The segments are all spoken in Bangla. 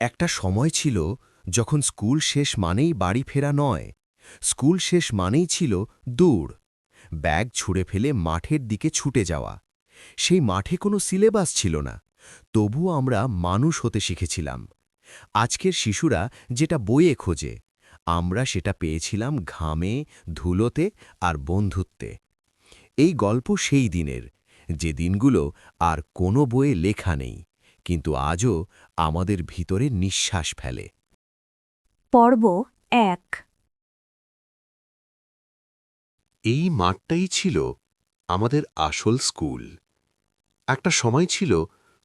একটা সময় ছিল যখন স্কুল শেষ মানেই বাড়ি ফেরা নয়। স্কুল শেষ মানেই ছিল দূর ব্যাগ ছুঁড়ে ফেলে মাঠের দিকে ছুটে যাওয়া। সেই মাঠে কোনো সিলেবাস ছিল না, তবুও আমরা মানুষ হতে শিখেছিলাম। আজকের শিশুরা যেটা বইয়ে খোঁজে, আমরা সেটা পেয়েছিলাম ঘামে, ধুলোতে আর বন্ধুত্বে। এই গল্প সেই দিনের, যে দিনগুলো আর কোনো বইয়ে লেখা নেই। কিন্তু আজও আমাদের ভিতরে নিঃশ্বাস ফেলে। পর্ব এক। এই মাঠটাই ছিল আমাদের আসল স্কুল। একটা সময় ছিল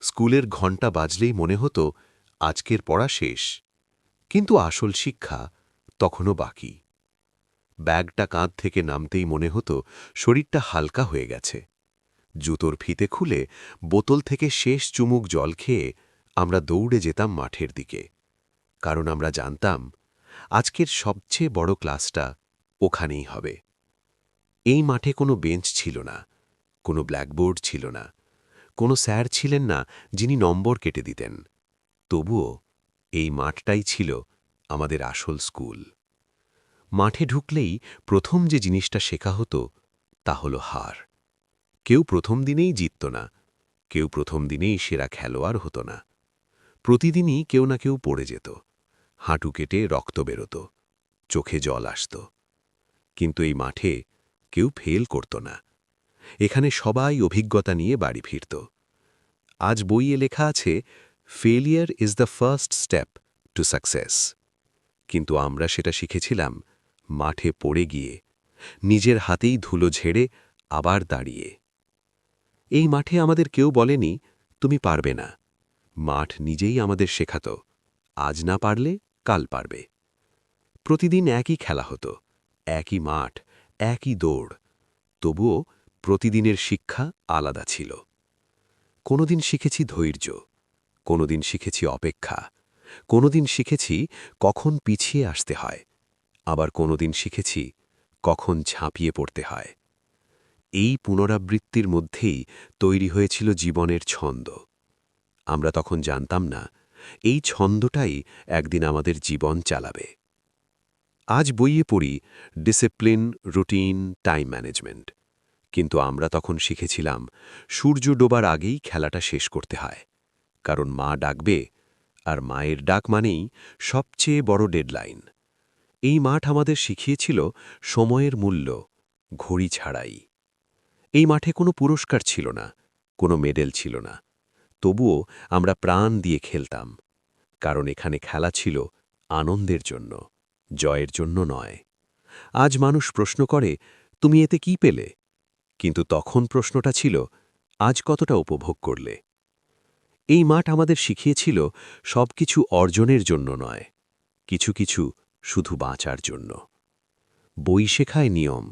স্কুলের ঘণ্টা বাজলেই মনে হতো আজকের পড়া শেষ কিন্তু আসল শিক্ষা তখনও বাকি। ব্যাগটা কাঁধ থেকে নামতেই মনে হতো শরীরটা হালকা হয়ে গেছে। জুতোর ফিতে খুলে বোতল থেকে শেষ চুমুক জল খেয়ে আমরা দৌড়ে যেতাম মাঠের দিকে। কারণ আমরা জানতাম, আজকের সবচেয়ে বড় ক্লাসটা ওখানেই হবে। এই মাঠে কোনো বেঞ্চ ছিল না, কোনো ব্ল্যাকবোর্ড ছিল না, কোনো স্যার ছিলেন না যিনি নম্বর কেটে দিতেন। তবুও এই মাঠটাই ছিল আমাদের আসল স্কুল। মাঠে ঢুকলেই প্রথম যে জিনিসটা শেখা হতো তা হল হার। কেউ প্রথম দিনেই জিতত না, কেউ প্রথম দিনেই সেরা খেলোয়াড় হতো না। প্রতিদিনই কেউ না কেউ পড়ে যেত, হাঁটু কেটে রক্ত বেরোত, চোখে জল আসত। কিন্তু এই মাঠে কেউ ফেল করত না। এখানে সবাই অভিজ্ঞতা নিয়ে বাড়ি ফিরত। আজ বইয়ে লেখা আছে failure is the first step to success কিন্তু আমরা সেটা শিখেছিলাম মাঠে পড়ে গিয়ে, নিজের হাতেই ধুলো ঝেড়ে আবার দাঁড়িয়ে। এই মাঠে আমাদের কেউ বলেনি, তুমি পারবে না। মাঠ নিজেই আমাদের শেখাত, আজ না পারলে কাল পারবে। প্রতিদিন একই খেলা হতো, একই মাঠ, একই দৌড়, তবুও প্রতিদিনের শিক্ষা আলাদা ছিল। কোনোদিন শিখেছি ধৈর্য, কোনোদিন শিখেছি অপেক্ষা, কোনোদিন শিখেছি কখন পিছিয়ে আসতে হয়, আবার কোনোদিন শিখেছি কখন ঝাঁপিয়ে পড়তে হয়। এই পুনরাবৃত্তির মধ্যেই তৈরি হয়েছিল জীবনের ছন্দ। আমরা তখন জানতাম না, এই ছন্দটাই একদিন আমাদের জীবন চালাবে। আজ বইয়ে পড়ি, ডিসিপ্লিন, রুটিন, টাইম ম্যানেজমেন্ট। কিন্তু আমরা তখন শিখেছিলাম, সূর্য ডোবার আগেই খেলাটা শেষ করতে হয়। কারণ মা ডাকবে, আর মায়ের ডাক মানেই সবচেয়ে বড় ডেডলাইন। এই মাঠ আমাদের শিখিয়েছিল, সময়ের মূল্য, ঘড়ি ছাড়াই। এই মাঠে কোনো পুরস্কার ছিল না, কোনো মেডেল ছিল না। তবুও আমরা প্রাণ দিয়ে খেলতাম, কারণ এখানে খেলা ছিল আনন্দের জন্য, জয়ের জন্য নয়। আজ মানুষ প্রশ্ন করে, তুমি এতে কি পেলে? কিন্তু তখন প্রশ্নটা ছিল, আজ কতটা উপভোগ করলে? এই মাঠ আমাদের শিখিয়েছিল সব কিছু অর্জনের জন্য নয়, কিছু কিছু শুধু বাঁচার জন্য। বই শেখায় নিয়ম,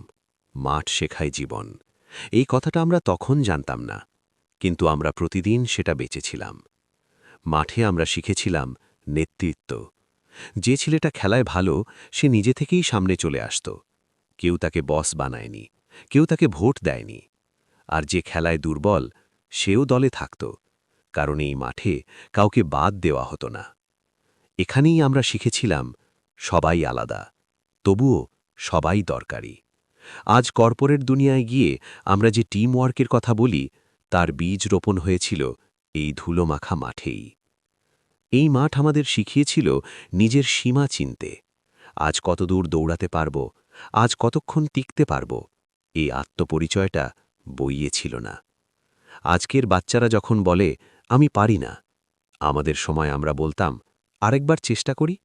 মাঠ শেখায় জীবন এই কথাটা আমরা তখন জানতাম না, কিন্তু আমরা প্রতিদিন সেটা বেঁচেছিলাম। মাঠে আমরা শিখেছিলাম নেতৃত্ব। যে ছেলেটা খেলায় ভালো, সে নিজে থেকেই সামনে চলে আসত। কেউ তাকে বস বানায়নি, কেউ তাকে ভোট দেয়নি। আর যে খেলায় দুর্বল, সেও দলে থাকত, কারণ এই মাঠে কাউকে বাদ দেওয়া হতো না। এখানেই আমরা শিখেছিলাম সবাই আলাদা, তবুও সবাই দরকারি। আজ কর্পোরেট দুনিয়ায় গিয়ে আমরা যে টিম ওয়ার্কের কথা বলি, তার বীজ রোপণ হয়েছিল এই ধুলোমাখা মাঠেই। এই মাঠ আমাদের শিখিয়েছিল নিজের সীমা চিনতে। আজ কতদূর দৌড়াতে পারব, আজ কতক্ষণ টিকতে পারব, এই আত্মপরিচয়টা বইয়ে ছিল না। আজকের বাচ্চারা যখন বলে, আমি পারি না আমাদের সময় আমরা বলতাম, আরেকবার চেষ্টা করি?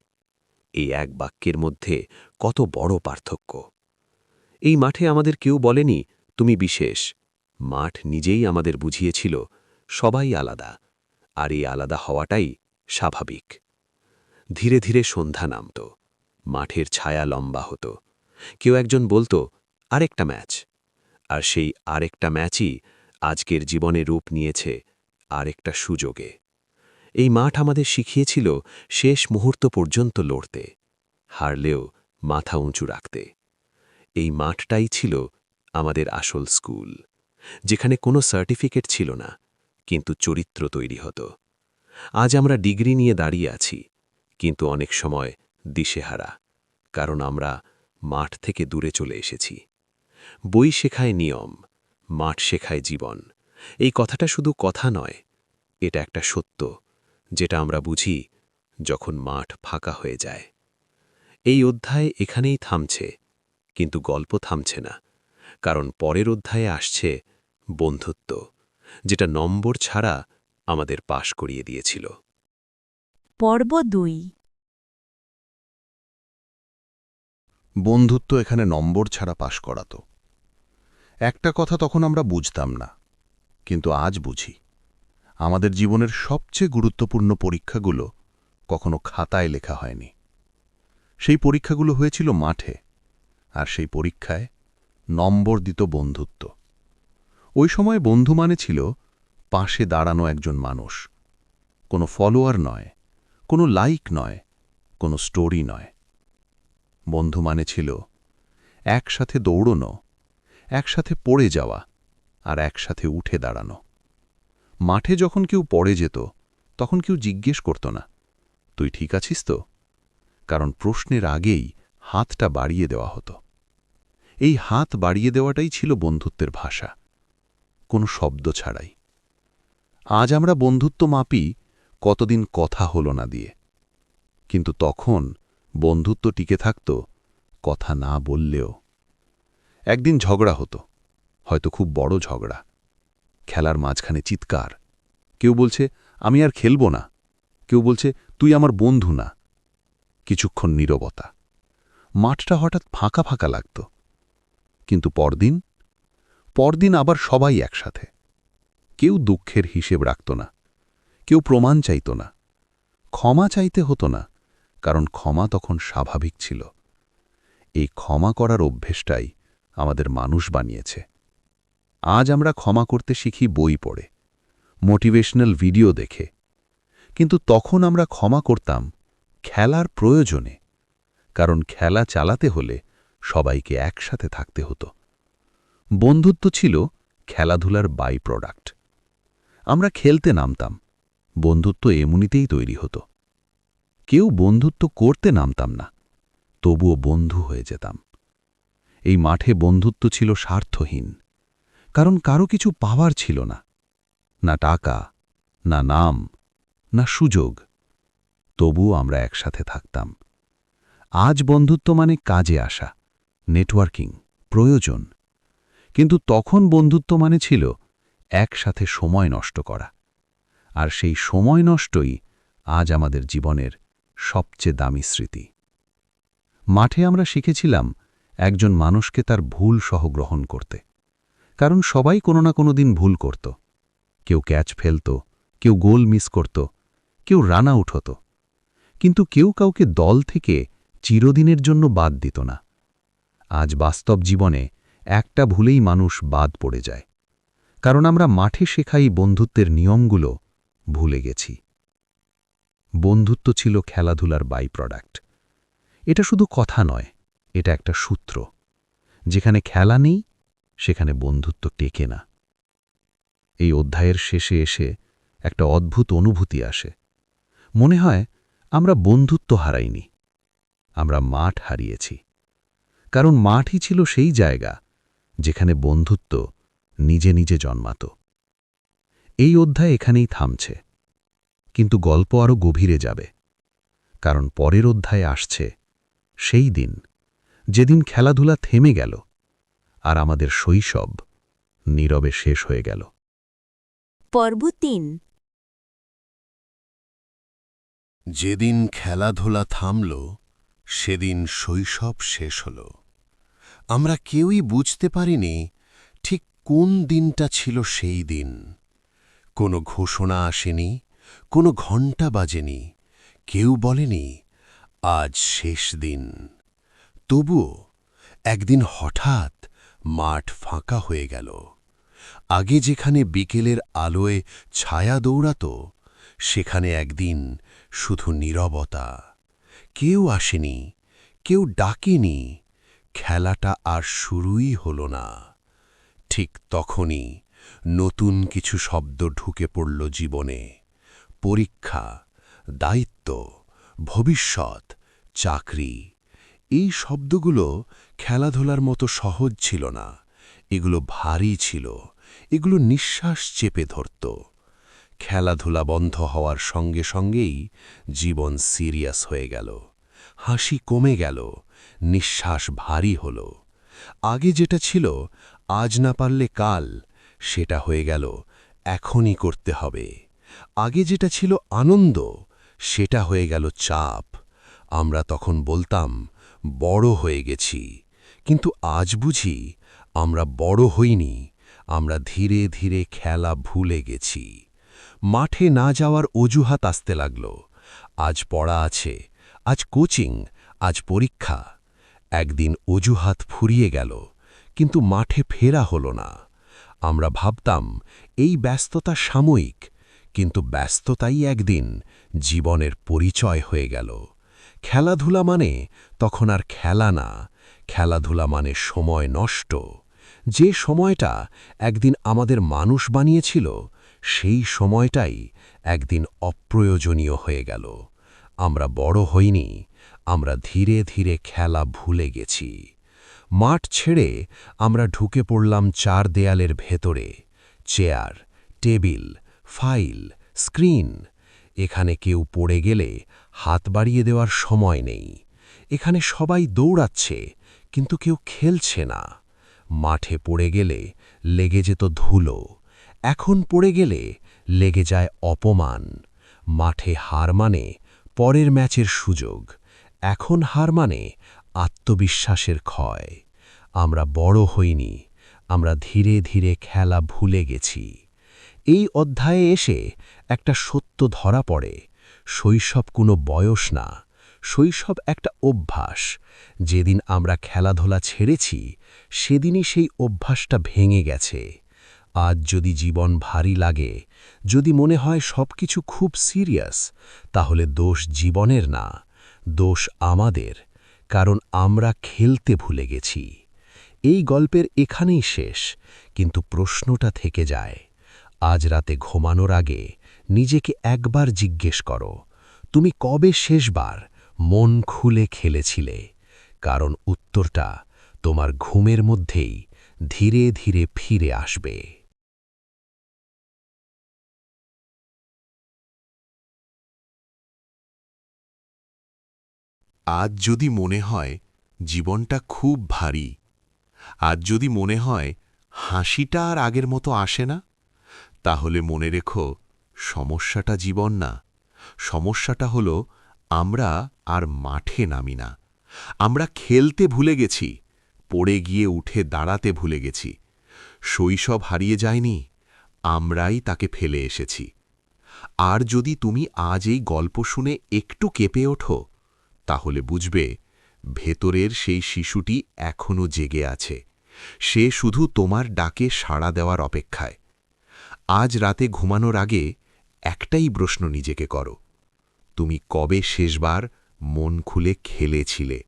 এই এক বাক্যের মধ্যে কত বড় পার্থক্য। এই মাঠে আমাদের কেউ বলেনি, তুমি বিশেষ। মাঠ নিজেই আমাদের বুঝিয়েছিল, সবাই আলাদা, আর এই আলাদা হওয়াটাই স্বাভাবিক। ধীরে ধীরে সন্ধ্যা নামত, মাঠের ছায়া লম্বা হতো। কেউ একজন বলতো, আরেকটা ম্যাচ। আর সেই আরেকটা ম্যাচই আজকের জীবনে রূপ নিয়েছে আরেকটা সুযোগে। এই মাঠ আমাদের শিখিয়েছিল, শেষ মুহূর্ত পর্যন্ত লড়তে, হারলেও মাথা উঁচু রাখতে। এই মাঠটাই ছিল আমাদের আসল স্কুল, যেখানে কোনো সার্টিফিকেট ছিল না, কিন্তু চরিত্র তৈরি হতো। আজ আমরা ডিগ্রি নিয়ে দাঁড়িয়ে আছি, কিন্তু অনেক সময় দিশেহারা, কারণ আমরা মাঠ থেকে দূরে চলে এসেছি। বই শেখায় নিয়ম, মাঠ শেখায় জীবন, এই কথাটা শুধু কথা নয়, এটা একটা সত্য, যেটা আমরা বুঝি যখন মাঠ ফাঁকা হয়ে যায়। এই অধ্যায় এখানেই থামছে। কিন্তু গল্প থামছে না কারণ পরের অধ্যায়ে আসছে বন্ধুত্ব যেটা নম্বর ছাড়া আমাদের পাশ করিয়ে দিয়েছিল। পর্ব দুই। বন্ধুত্ব এখানে নম্বর ছাড়া পাশ করাত। একটা কথা তখন আমরা বুঝতাম না কিন্তু আজ বুঝি। আমাদের জীবনের সবচেয়ে গুরুত্বপূর্ণ পরীক্ষাগুলো কখনো খাতায় লেখা হয়নি। সেই পরীক্ষাগুলো হয়েছিল মাঠে আর সেই পরীক্ষায় নম্বর দিত বন্ধুত্ব। ওই সময় বন্ধু মানে ছিল পাশে দাঁড়ানো একজন মানুষ। কোনো ফলোয়ার নয়, কোনো লাইক নয়, কোনো স্টোরি নয়। বন্ধু মানে ছিল একসাথে দৌড়নো, একসাথে পড়ে যাওয়া আর একসাথে উঠে দাঁড়ানো। মাঠে যখন কেউ পড়ে যেত, তখন কেউ জিজ্ঞেস করত না, তুই ঠিক আছিস তো? কারণ প্রশ্নের আগেই হাতটা বাড়িয়ে দেওয়া হতো। এই হাত বাড়িয়ে দেওয়াটাই ছিল বন্ধুত্বের ভাষা। কোনো শব্দ ছাড়াই। আজ আমরা বন্ধুত্ব মাপি, কতদিন কথা হলো না দিয়ে। কিন্তু তখন বন্ধুত্ব টিকে থাকত, কথা না বললেও। একদিন ঝগড়া হতো, হয়তো খুব বড় ঝগড়া। খেলার মাঝখানে চিৎকার। কেউ বলছে, আমি আর খেলব না। কেউ বলছে, তুই আমার বন্ধু না। কিছুক্ষণ নীরবতা। মাঠটা হঠাৎ ফাঁকা ফাঁকা লাগত। কিন্তু পরদিন পরদিন আবার সবাই একসাথে। কেউ দুঃখের হিসেব রাখত না, কেউ প্রমাণ চাইত না, ক্ষমা চাইতে হতো না, কারণ ক্ষমা তখন স্বাভাবিক ছিল। এই ক্ষমা করার অভ্যেসটাই আমাদের মানুষ বানিয়েছে। আজ আমরা ক্ষমা করতে শিখি বই পড়ে, মোটিভেশনাল ভিডিও দেখে। কিন্তু তখন আমরা ক্ষমা করতাম খেলার প্রয়োজনে, কারণ খেলা চালাতে হলে সবাইকে একসাথে থাকতে হতো। বন্ধুত্ব ছিল খেলাধুলার বাই প্রোডাক্ট আমরা খেলতে নামতাম, বন্ধুত্ব এমনিতেই তৈরি হতো। কেউ বন্ধুত্ব করতে নামতাম না, তবুও বন্ধু হয়ে যেতাম। এই মাঠে বন্ধুত্ব ছিল স্বার্থহীন, কারণ কারও কিছু পাওয়ার ছিল না না টাকা, না নাম, না সুযোগ। তবুও আমরা একসাথে থাকতাম। আজ বন্ধুত্ব মানে কাজে আসা নেটওয়ার্কিং, প্রয়োজন। কিন্তু তখন বন্ধুত্ব মানে ছিল একসাথে সময় নষ্ট করা। আর সেই সময় নষ্টই আজ আমাদের জীবনের সবচেয়ে দামি স্মৃতি। মাঠে আমরা শিখেছিলাম একজন মানুষকে তার ভুল সহ গ্রহণ করতে। কারণ সবাই কোনো না কোনো দিন ভুল করত। কেউ ক্যাচ ফেলত, কেউ গোল মিস করত, কেউ রান আউট হতো। কিন্তু কেউ কাউকে দল থেকে চিরদিনের জন্য বাদ দিত না। আজ বাস্তব জীবনে একটা ভুলেই মানুষ বাদ পড়ে যায়। কারণ আমরা মাঠে শেখাই বন্ধুত্বের নিয়মগুলো ভুলে গেছি। বন্ধুত্ব ছিল খেলাধুলার বাই প্রোডাক্ট এটা শুধু কথা নয়, এটা একটা সূত্র। যেখানে খেলা নেই, সেখানে বন্ধুত্ব টেকে না। এই অধ্যায়ের শেষে এসে একটা অদ্ভুত অনুভূতি আসে। মনে হয় আমরা বন্ধুত্ব হারাইনি, আমরা মাঠ হারিয়েছি। কারণ মাঠই ছিল সেই জায়গা যেখানে বন্ধুত্ব নিজে নিজে জন্মাত। এই অধ্যায় এখানেই থামছে। কিন্তু গল্প আরও গভীরে যাবে কারণ পরের অধ্যায়ে আসছে সেই দিন যেদিন খেলাধুলা থেমে গেল আর আমাদের শৈশব নীরবে শেষ হয়ে গেল। পর্ব তিন। যেদিন খেলাধুলা থামল সেদিন শৈশব শেষ হল। আমরা কেউই বুঝতে পারিনি ঠিক কোন দিনটা ছিল সেই দিন। কোনো ঘোষণা আসেনি, কোনো ঘণ্টা বাজেনি, কেউ বলেনি, আজ শেষ দিন। তবুও একদিন হঠাৎ মাঠ ফাঁকা হয়ে গেল। আগে যেখানে বিকেলের আলোয় ছায়া দৌড়াত, সেখানে একদিন শুধু নীরবতা। কেউ আসেনি, কেউ ডাকেনি খেলাটা আর শুরুই হল না। ঠিক তখনই নতুন কিছু শব্দ ঢুকে পড়ল জীবনে। পরীক্ষা, দায়িত্ব, ভবিষ্যৎ, চাকরি এই শব্দগুলো খেলাধুলার মতো সহজ ছিল না। এগুলো ভারী ছিল। এগুলো নিঃশ্বাস চেপে ধরত। খেলাধুলা বন্ধ হওয়ার সঙ্গে সঙ্গেই জীবন সিরিয়াস হয়ে গেল। হাসি কমে গেল। নিঃশ্বাস ভারী হল। আগে যেটা ছিল, আজ না পারলে কাল, সেটা হয়ে গেল, এখনই করতে হবে। আগে যেটা ছিল আনন্দ, সেটা হয়ে গেল চাপ। আমরা তখন বলতাম, বড় হয়ে গেছি। কিন্তু আজ বুঝি, আমরা বড় হইনি, আমরা ধীরে ধীরে খেলা ভুলে গেছি। মাঠে না যাওয়ার অজুহাত আসতে লাগল। আজ পড়া আছে, আজ কোচিং, আজ পরীক্ষা। একদিন অজুহাত ফুরিয়ে গেল, কিন্তু মাঠে ফেরা হল না। আমরা ভাবতাম, এই ব্যস্ততা সাময়িক, কিন্তু ব্যস্ততাই একদিন জীবনের পরিচয় হয়ে গেল। খেলাধুলা মানে তখন আর খেলা না, খেলাধুলা মানে সময় নষ্ট। যে সময়টা একদিন আমাদের মানুষ বানিয়েছিল, সেই সময়টাই একদিন অপ্রয়োজনীয় হয়ে গেল। আমরা বড় হইনি আমরা ধীরে ধীরে খেলা ভুলে গেছি। মাঠ ছেড়ে আমরা ঢুকে পড়লাম চার দেয়ালের ভেতরে। Chair, table, file, screen. এখানে কেউ পড়ে গেলে হাত বাড়িয়ে দেওয়ার সময় নেই। এখানে সবাই দৌড়াচ্ছে, কিন্তু কেউ খেলছে না। মাঠে পড়ে গেলে লেগে যেত ধুলো। এখন পড়ে গেলে লেগে যায় অপমান। মাঠে হার মানে পরের ম্যাচের সুযোগ। এখন হার মানে আত্মবিশ্বাসের ক্ষয়। আমরা বড় হইনি, আমরা ধীরে ধীরে খেলা ভুলে গেছি। এই অধ্যায়ে এসে একটা সত্য ধরা পড়ে, শৈশব কোনো বয়স না, শৈশব একটা অভ্যাস। যেদিন আমরা খেলাধুলা ছেড়েছি, সেদিনই সেই অভ্যাসটা ভেঙে গেছে। আজ যদি জীবন ভারী লাগে, যদি মনে হয় সব কিছু খুব সিরিয়াস, তাহলে দোষ জীবনের না। দোষ আমাদের, কারণ আমরা খেলতে ভুলে গেছি। এই গল্পের এখানেই শেষ, কিন্তু প্রশ্নটা থেকে যায়। আজ রাতে ঘুমানোর আগে নিজেকে একবার জিজ্ঞেস করো, তুমি কবে শেষবার মন খুলে খেলেছিলে? কারণ উত্তরটা তোমার ঘুমের মধ্যেই ধীরে ধীরে ফিরে আসবে। আজ যদি মনে হয় জীবনটা খুব ভারী, আজ যদি মনে হয় হাসিটা আর আগের মতো আসে না, তাহলে মনে রেখো সমস্যাটা জীবন না। সমস্যাটা হলো আমরা আর মাঠে নামি না। আমরা খেলতে ভুলে গেছি, পড়ে গিয়ে উঠে দাঁড়াতে ভুলে গেছি। শৈশব হারিয়ে যায়নি, আমরাই তাকে ফেলে এসেছি। আর যদি তুমি আজ এই গল্প শুনে একটু কেঁপে ওঠো তাহলে বুঝবে, ভেতরের সেই শিশুটি এখনও জেগে আছে। সে শুধু তোমার ডাকে সাড়া দেওয়ার অপেক্ষায়। আজ রাতে ঘুমানোর আগে একটাই প্রশ্ন নিজেকে করো। তুমি কবে শেষবার মন খুলে খেলেছিলে?